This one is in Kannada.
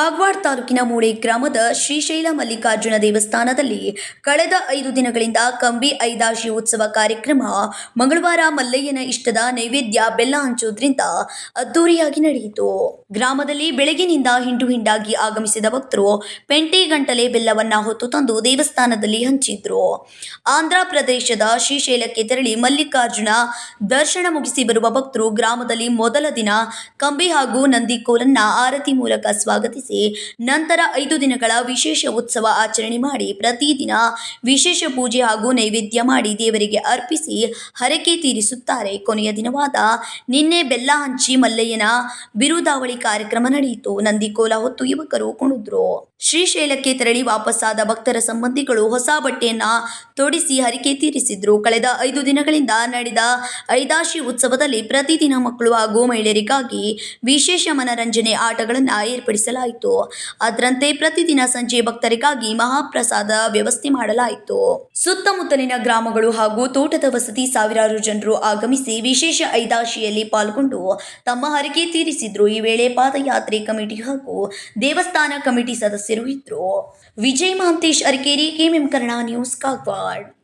ಕಾಗವಾಡ ತಾಲೂಕಿನ ಮೂಳೆ ಗ್ರಾಮದ ಶ್ರೀಶೈಲ ಮಲ್ಲಿಕಾರ್ಜುನ ದೇವಸ್ಥಾನದಲ್ಲಿ ಕಳೆದ ಐದು ದಿನಗಳಿಂದ ಕಂಬಿ ಐದಾಶಿ ಉತ್ಸವ ಕಾರ್ಯಕ್ರಮ ಮಂಗಳವಾರ ಮಲ್ಲಯ್ಯನ ಇಷ್ಟದ ನೈವೇದ್ಯ ಬೆಲ್ಲ ಹಂಚುವುದರಿಂದ ಅದ್ದೂರಿಯಾಗಿ ನಡೆಯಿತು. ಗ್ರಾಮದಲ್ಲಿ ಬೆಳಗಿನಿಂದ ಹಿಂಡು ಹಿಂಡಾಗಿ ಆಗಮಿಸಿದ ಭಕ್ತರು ಪೆಂಟೆ ಗಂಟಲೆ ಬೆಲ್ಲವನ್ನ ಹೊತ್ತು ತಂದು ದೇವಸ್ಥಾನದಲ್ಲಿ ಹಂಚಿದ್ರು. ಆಂಧ್ರ ಪ್ರದೇಶದ ಶ್ರೀಶೈಲಕ್ಕೆ ತೆರಳಿ ಮಲ್ಲಿಕಾರ್ಜುನ ದರ್ಶನ ಮುಗಿಸಿ ಬರುವ ಭಕ್ತರು ಗ್ರಾಮದಲ್ಲಿ ಮೊದಲ ದಿನ ಕಂಬಿ ಹಾಗೂ ನಂದಿಕೋಲನ್ನ ಆರತಿ ಮೂಲಕ ಸ್ವಾಗತಿಸಿ ನಂತರ ಐದು ದಿನಗಳ ವಿಶೇಷ ಉತ್ಸವ ಆಚರಣೆ ಮಾಡಿ ಪ್ರತಿದಿನ ವಿಶೇಷ ಪೂಜೆ ಹಾಗೂ ನೈವೇದ್ಯ ಮಾಡಿ ದೇವರಿಗೆ ಅರ್ಪಿಸಿ ಹರಕೆ ತೀರಿಸುತ್ತಾರೆ. ಕೊನೆಯ ದಿನವಾದ ನಿನ್ನೆ ಬೆಲ್ಲ ಹಂಚಿ ಮಲ್ಲಯ್ಯನ ಬಿರುದಾವಳಿ ಕಾರ್ಯಕ್ರಮ ನಡೆಯಿತು. ನಂದಿಕೋಲ ಹೊತ್ತು ಯುವಕರು ಕುಣಿದ್ರು. ಶ್ರೀಶೈಲಕ್ಕೆ ತೆರಳಿ ವಾಪಸ್ಸಾದ ಭಕ್ತರ ಸಂಬಂಧಿಗಳು ಹೊಸ ಬಟ್ಟೆಯನ್ನ ತೊಡಿಸಿ ಹರಿಕೆ ತೀರಿಸಿದ್ರು. ಕಳೆದ ಐದು ದಿನಗಳಿಂದ ನಡೆದ ಐದಾಶಿ ಉತ್ಸವದಲ್ಲಿ ಪ್ರತಿದಿನ ಮಕ್ಕಳು ಹಾಗೂ ಮಹಿಳೆಯರಿಗಾಗಿ ವಿಶೇಷ ಮನರಂಜನೆ ಆಟಗಳನ್ನು ಏರ್ಪಡಿಸಲಾಯಿತು. ಅದರಂತೆ ಪ್ರತಿದಿನ ಸಂಜೆ ಭಕ್ತರಿಗಾಗಿ ಮಹಾಪ್ರಸಾದ ವ್ಯವಸ್ಥೆ ಮಾಡಲಾಯಿತು. ಸುತ್ತಮುತ್ತಲಿನ ಗ್ರಾಮಗಳು ಹಾಗೂ ತೋಟದ ವಸತಿ ಸಾವಿರಾರು ಜನರು ಆಗಮಿಸಿ ವಿಶೇಷ ಐದಾಶಿಯಲ್ಲಿ ಪಾಲ್ಗೊಂಡು ತಮ್ಮ ಹರಕೆ ತೀರಿಸಿದ್ರು. ಈ ವೇಳೆ ಪಾದಯಾತ್ರೆ ಕಮಿಟಿ ಹಾಗೂ ದೇವಸ್ಥಾನ ಕಮಿಟಿ ಸದಸ್ಯರು ಇದ್ರು. Vijay Mahantesh Arakeri, KMM Kannada news, Kagwad.